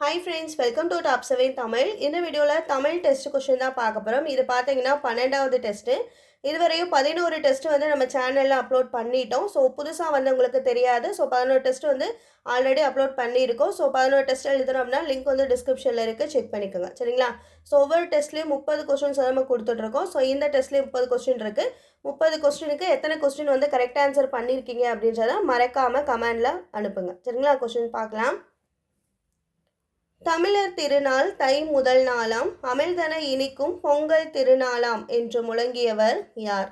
Hi friends welcome to top seven Tamil இந்த வீடியோவில் Tamil test question தான் பார்க்க போகிறோம் இது பார்த்தீங்கன்னா பன்னெண்டாவது டெஸ்ட்டு இதுவரையும் பதினோரு டெஸ்ட்டு வந்து நம்ம சேனலில் அப்லோட் பண்ணிட்டோம். ஸோ புதுசாக வந்து உங்களுக்கு தெரியாது. ஸோ பதினோரு டெஸ்ட் வந்து ஆல்ரெடி அப்லோட் பண்ணியிருக்கோம். ஸோ பதினோரு டெஸ்ட் எழுதுறோம் அப்படின்னா லிங்க் வந்து டிஸ்கிரிப்ஷனில் இருக்குது செக் பண்ணிக்கோங்க. சரிங்களா? ஸோ ஒவ்வொரு டெஸ்ட்லேயும் முப்பது கொஸ்டின்ஸ் நம்ம கொடுத்துட்ருக்கோம் ஸோ இந்த டெஸ்ட்லேயும் முப்பது கொஸ்டின் இருக்குது முப்பது கொஸ்டினுக்கு எத்தனை கொஸ்டின் வந்து கரெக்ட் ஆன்சர் பண்ணியிருக்கீங்க அப்படின்றத மறக்காமல் கமெண்டில் அனுப்புங்க. சரிங்களா? கொஸ்டின் பார்க்கலாம். தமிழர் திருநாள் தை முதல் நாளாம் அமிழ்தன இனிக்கும் பொங்கல் திருநாளாம் என்று முழங்கியவர் யார்?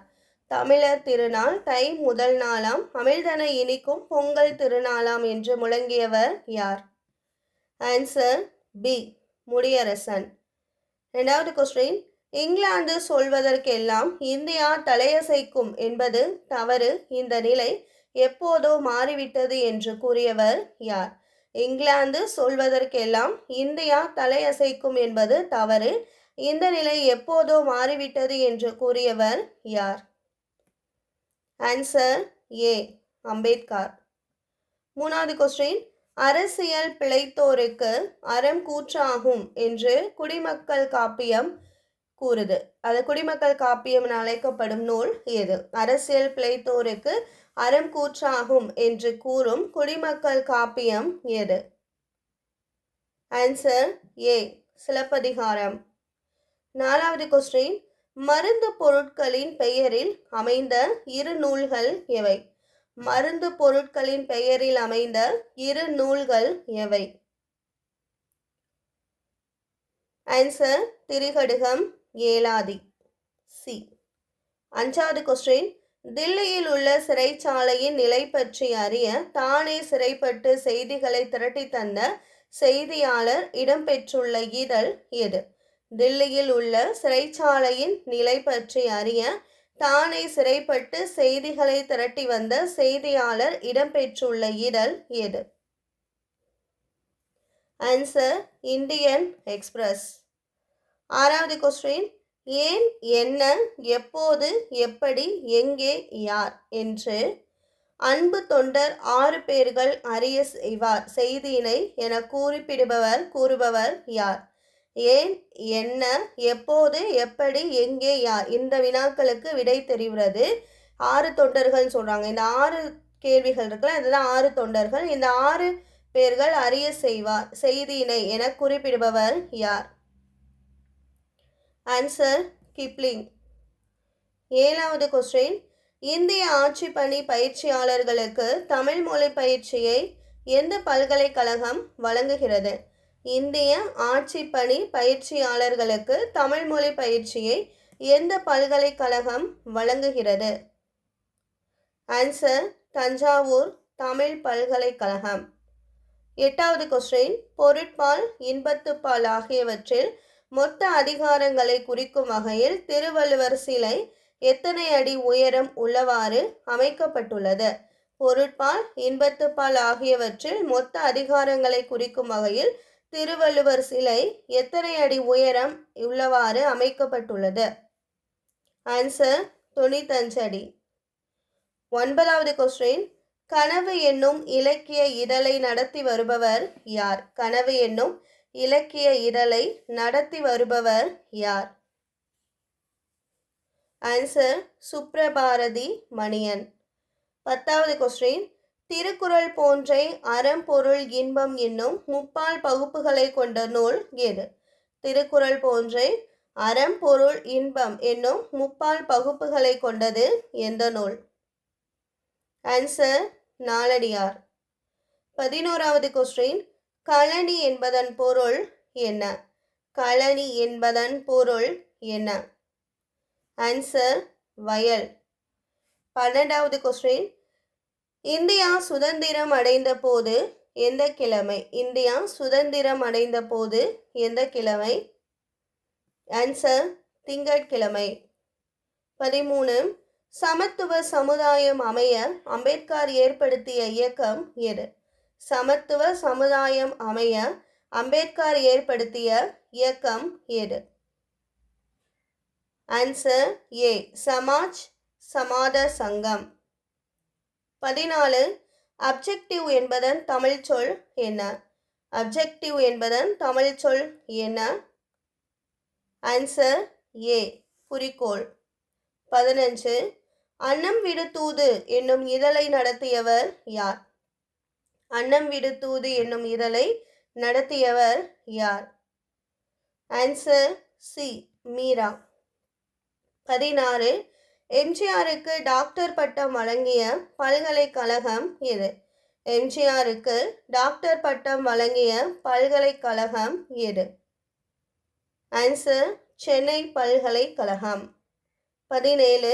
தமிழர் திருநாள் தை முதல் நாளாம் அமிழ்தன இனிக்கும் பொங்கல் திருநாளாம் என்று முழங்கியவர் யார்? Answer B Mudiyarasan. ரெண்டாவது கொஸ்டின் இங்கிலாந்து சொல்வதற்கெல்லாம் இந்தியா தலையசைக்கும் என்பது தவறு. இந்த நிலை எப்போதோ மாறிவிட்டது என்று கூறியவர் யார்? இங்கிலாந்து சொல்வதற்கெல்லாம் இந்தியா தலையசைக்கும் என்பது தவறு. இந்த நிலை எப்போதோ மாறிவிட்டது என்று கூறியவர் யார்? Answer A Ambedkar. மூணாவது கொஸ்டின் அரசியல் பிழைத்தோருக்கு அறம் கூற்றாகும் என்று குடிமக்கள் காப்பியம் கூறுது. அது குடிமக்கள் காப்பியம் என அழைக்கப்படும் நூல் எது? அரசியல் பிழைத்தோருக்கு அறம் கூற்றாகும் என்று கூறும் குடிமக்கள் காப்பியம் எது? Answer A Silappathikaram. நாலாவது கொஸ்டின் மருந்து பொருட்களின் பெயரில் அமைந்த இரு நூல்கள் எவை? மருந்து பொருட்களின் பெயரில் அமைந்த இரு நூல்கள் எவை? ஆன்சர் திரிகடுகம் ஏலாதி சி அஞ்சாவது கொஸ்டின் தில்லியில் உள்ள சிறைச்சாலையின் நிலை பற்றி அறிய தானே சிறைப்பட்டு செய்திகளை திரட்டி தந்த செய்தியாளர் இடம்பெற்றுள்ள இதழ் எது? தில்லியில் உள்ள சிறைச்சாலையின் நிலை பற்றி அறிய தானே சிறைப்பட்டு செய்திகளை திரட்டி வந்த செய்தியாளர் இடம்பெற்றுள்ள இதழ் எது? ஆன்சர் இந்தியன் எக்ஸ்பிரஸ் ஆறாவது கொஸ்டின் ஏன் என்ன எப்போது எப்படி எங்கே யார்? என்று அன்பு தொண்டர் ஆறு பேர்கள் அறிய செய்வார். செய்தியினை என குறிப்பிடுபவர் கூறுபவர் யார்? ஏன் என்ன எப்போது எப்படி எங்கே யார்? இந்த வினாக்களுக்கு விடை தெரிகிறது. ஆறு தொண்டர்கள் சொல்கிறாங்க இந்த ஆறு கேள்விகள் இருக்குல்ல இதுதான் ஆறு தொண்டர்கள். இந்த ஆறு பேர்கள் அறிய செய்வார். செய்தியினை என குறிப்பிடுபவர் யார்? ஆன்சர் கிப்ளிங் ஏழாவது கொஸ்டின் இந்திய ஆட்சி பணி பயிற்சியாளர்களுக்கு தமிழ் மொழி பயிற்சியை எந்த பல்கலைக்கழகம் வழங்குகிறது? இந்திய ஆட்சி பணி பயிற்சியாளர்களுக்கு தமிழ் மொழி பயிற்சியை எந்த பல்கலைக்கழகம் வழங்குகிறது? ஆன்சர் தஞ்சாவூர் தமிழ் பல்கலைக்கழகம். எட்டாவது கொஸ்டின் பொருட்பால் இன்பத்துப்பால் ஆகியவற்றில் மொத்த அதிகாரங்களை குறிக்கும் வகையில் திருவள்ளுவர் சிலை எத்தனை அடி உயரம் உள்ளவாறு அமைக்கப்பட்டுள்ளது? பொருட்பால் இன்பத்துப்பால் ஆகியவற்றில் மொத்த அதிகாரங்களை குறிக்கும் வகையில் திருவள்ளுவர் சிலை எத்தனை அடி உயரம் உள்ளவாறு அமைக்கப்பட்டுள்ளது? ஆன்சர் தொண்ணூத்தஞ்சு அடி. ஒன்பதாவது கொஸ்டின் கனவு என்னும் இலக்கிய இதழை நடத்தி வருபவர் யார்? கனவு என்னும் இலக்கிய இதழை நடத்தி வருபவர் யார்? ஆன்சர் சுப்ரபாரதி மணியன். பத்தாவது கொஸ்டின் திருக்குறள் போன்றே அறம் பொருள் இன்பம் என்னும் முப்பால் பகுப்புகளை கொண்ட நூல் எது? திருக்குறள் போன்றே அறம் பொருள் இன்பம் என்னும் முப்பால் பகுப்புகளை கொண்டது எந்த நூல்? ஆன்சர் நாளடியார் பதினோராவது கொஸ்டின் களனி என்பதன் பொருள் என்ன? களனி என்பதன் பொருள் என்ன? ஆன்சர் வயல். பன்னெண்டாவது கொஸ்டின் இந்தியா சுதந்திரம் அடைந்த போது எந்த கிழமை? இந்தியா சுதந்திரம் அடைந்த போது எந்த கிழமை? ஆன்சர் திங்கட்கிழமை. பதிமூணு. சமத்துவ சமுதாயம் அமைய அம்பேத்கர் ஏற்படுத்திய இயக்கம் எது? சமத்துவ சமுதாயம் அமைய அம்பேத்கர் ஏற்படுத்திய இயக்கம் எது ஆன்சர் ஏ சமாஜ் சமாத சங்கம். பதினாலு. அப்ஜெக்டிவ் என்பதன் தமிழ் சொல் என்ன? அப்ஜெக்டிவ் என்பதன் தமிழ் சொல் என்ன? ஆன்சர் ஏ குறிக்கோள். பதினஞ்சு. அன்னம் விடு தூது என்னும் இதழை நடத்தியவர் யார்? அன்னம் விடு தூது என்னும் இதழை நடத்தியவர் யார்? Answer C Meera. பதினாறு எம்ஜிஆருக்கு டாக்டர் பட்டம் வழங்கிய பல்கலைக்கழகம் எது? எம்ஜிஆருக்கு டாக்டர் பட்டம் வழங்கிய பல்கலைக்கழகம் எது? ஆன்சர் சென்னை பல்கலைக்கழகம். பதினேழு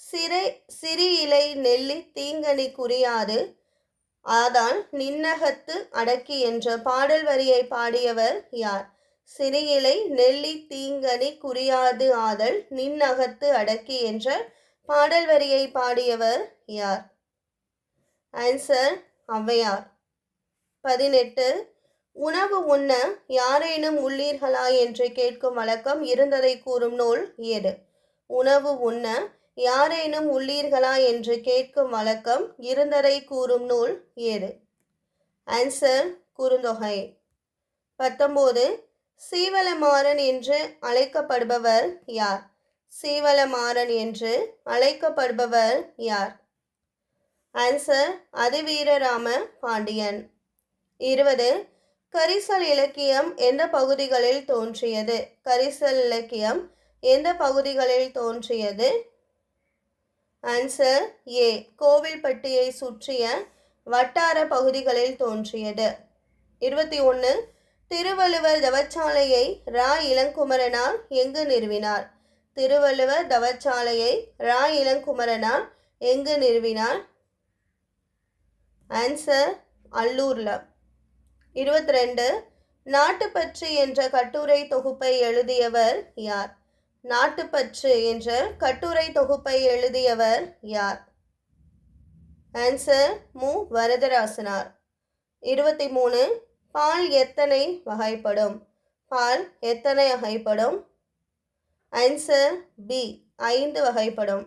சிறை சிறு இலை நெல்லி தீங்கனி குறியாது ஆதான் நின்னகத்து அடக்கி என்ற பாடல் வரியை பாடியவர் யார்? சிறியிலை நெல்லி தீங்கனி குறியாது ஆதல் நின்னகத்து அடக்கி என்ற பாடல் வரியை பாடியவர் யார்? ஆன்சர் ஔவையார். பதினெட்டு. உணவு உண்ண யாரேனும் உள்ளீர்களா என்று கேட்கும் வழக்கம் இருந்ததை கூறும் நூல் ஏது? உணவு உண்ண யாரேனும் உள்ளீர்களா என்று கேட்கும் வழக்கம் இருந்தரை கூறும் நூல் ஏது? ஆன்சர் குறுந்தொகை. பத்தொம்போது சீவலமாறன் என்று அழைக்கப்படுபவர் யார்? சீவலமாறன் என்று அழைக்கப்படுபவர் யார்? ஆன்சர் அதிவீரராம பாண்டியன். இருபது கரிசல் இலக்கியம் எந்த பகுதிகளில் தோன்றியது? கரிசல் இலக்கியம் எந்த பகுதிகளில் தோன்றியது? ஆன்சர் ஏ கோவில்பட்டியை சுற்றிய வட்டார பகுதிகளில் தோன்றியது. இருபத்தி ஒன்று திருவள்ளுவர் தவச்சாலையை ரா. இளங்குமரனார் எங்கு நிறுவினார்? திருவள்ளுவர் தவச்சாலையை ரா. இளங்குமரனார் எங்கு நிறுவினார்? ஆன்சர் அல்லூரில். இருபத்தி ரெண்டு. நாட்டுப்பற்று என்ற கட்டுரை தொகுப்பை எழுதியவர் யார்? நாட்டுப்பற்று என்ற கட்டுரை தொகுப்பை எழுதியவர் யார்? ஆன்சர் மு. வரதராசனார். இருபத்தி மூணு பால் எத்தனை வகைப்படும்? பால் எத்தனை வகைப்படும்? ஆன்சர் பி ஐந்து வகைப்படும்.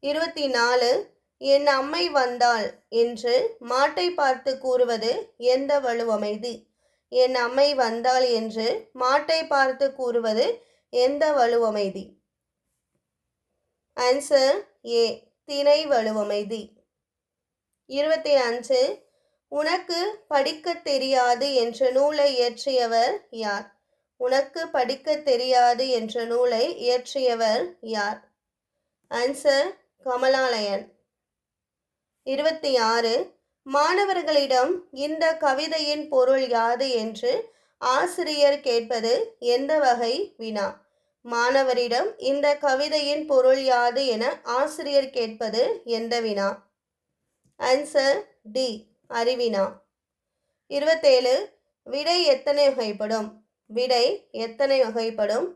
இருபத்தி நாலு என் அம்மை வந்தாள் என்று மாட்டை பார்த்து கூறுவது எந்த வலுவமைதி? என் அம்மை வந்தாள் என்று மாட்டை பார்த்து கூறுவது எந்த வலுவமைதி? ஆன்சர் ஏ திணை வலுவமைதி. இருபத்தி அஞ்சு உனக்கு படிக்க தெரியாது என்ற நூலை இயற்றியவர் யார்? உனக்கு படிக்க தெரியாது என்ற நூலை இயற்றியவர் யார்? ஆன்சர் கமலாலயன். இருபத்தி ஆறு மாணவர்களிடம் இந்த கவிதையின் பொருள் யாது என்று ஆசிரியர் கேட்பது எந்த வகை வினா? மாணவரிடம் இந்த கவிதையின் பொருள் யாது என ஆசிரியர் கேட்பது எந்த வினா? ஆன்சர் டி அறிவினா. இருபத்தேழு விடை எத்தனை வகைப்படும்? விடை எத்தனை வகைப்படும்?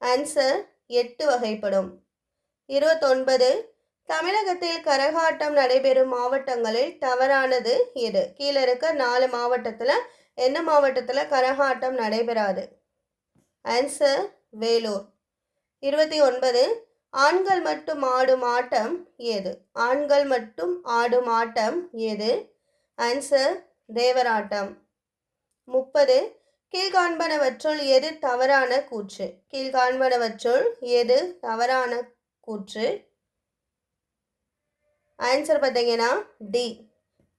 ஆன்சர் எட்டு வகைப்படும். இருபத்தொன்பது தமிழகத்தில் கரகாட்டம் நடைபெறும் மாவட்டங்களில் தவறானது எது? கீழே இருக்க நாலு மாவட்டத்தில் என்ன மாவட்டத்தில் கரகாட்டம் நடைபெறாது? ஆன்சர் வேலூர். இருபத்தி ஒன்பது ஆண்கள் மட்டும் ஆடும் ஆட்டம் ஏது? ஆண்கள் மட்டும் ஆடும் ஆட்டம் ஏது? ஆன்சர் தேவராட்டம். முப்பது கீழ்காண்பனவற்றுள் எது தவறான கூற்று? கீழ்காண்பனவற்றுள் எது தவறான கூற்று? ஆன்சர் பார்த்தீங்கன்னா டி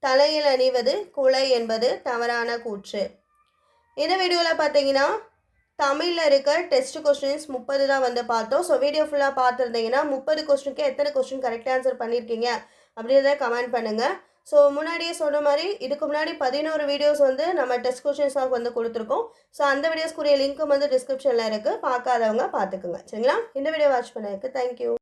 தலையில் அணிவது குலை என்பது தவறான கூற்று. இந்த வீடியோவில் பார்த்தீங்கன்னா தமிழில் இருக்க டெஸ்ட் கொஸ்டின்ஸ் முப்பது தான் வந்து பார்த்தோம். ஸோ வீடியோ ஃபுல்லாக பார்த்துருந்தீங்கன்னா முப்பது கொஸ்டினுக்கு எத்தனை கொஸ்டின் கரெக்ட் ஆன்சர் பண்ணியிருக்கீங்க அப்படின்றத கமெண்ட் பண்ணுங்கள் ஸோ முன்னாடியே சொன்ன மாதிரி இதுக்கு முன்னாடி பதினோரு வீடியோஸ் வந்து நம்ம டெஸ்ட் கொஸ்டின்ஸாக வந்து கொடுத்துருக்கோம். ஸோ அந்த வீடியோஸ்க்குரிய லிங்க்கும் வந்து டிஸ்கிரிப்ஷனில் இருக்குது பார்க்காதவங்க பார்த்துக்குங்க. சரிங்களா? இந்த வீடியோ வாட்ச் பண்ணதுக்கு தேங்க்யூ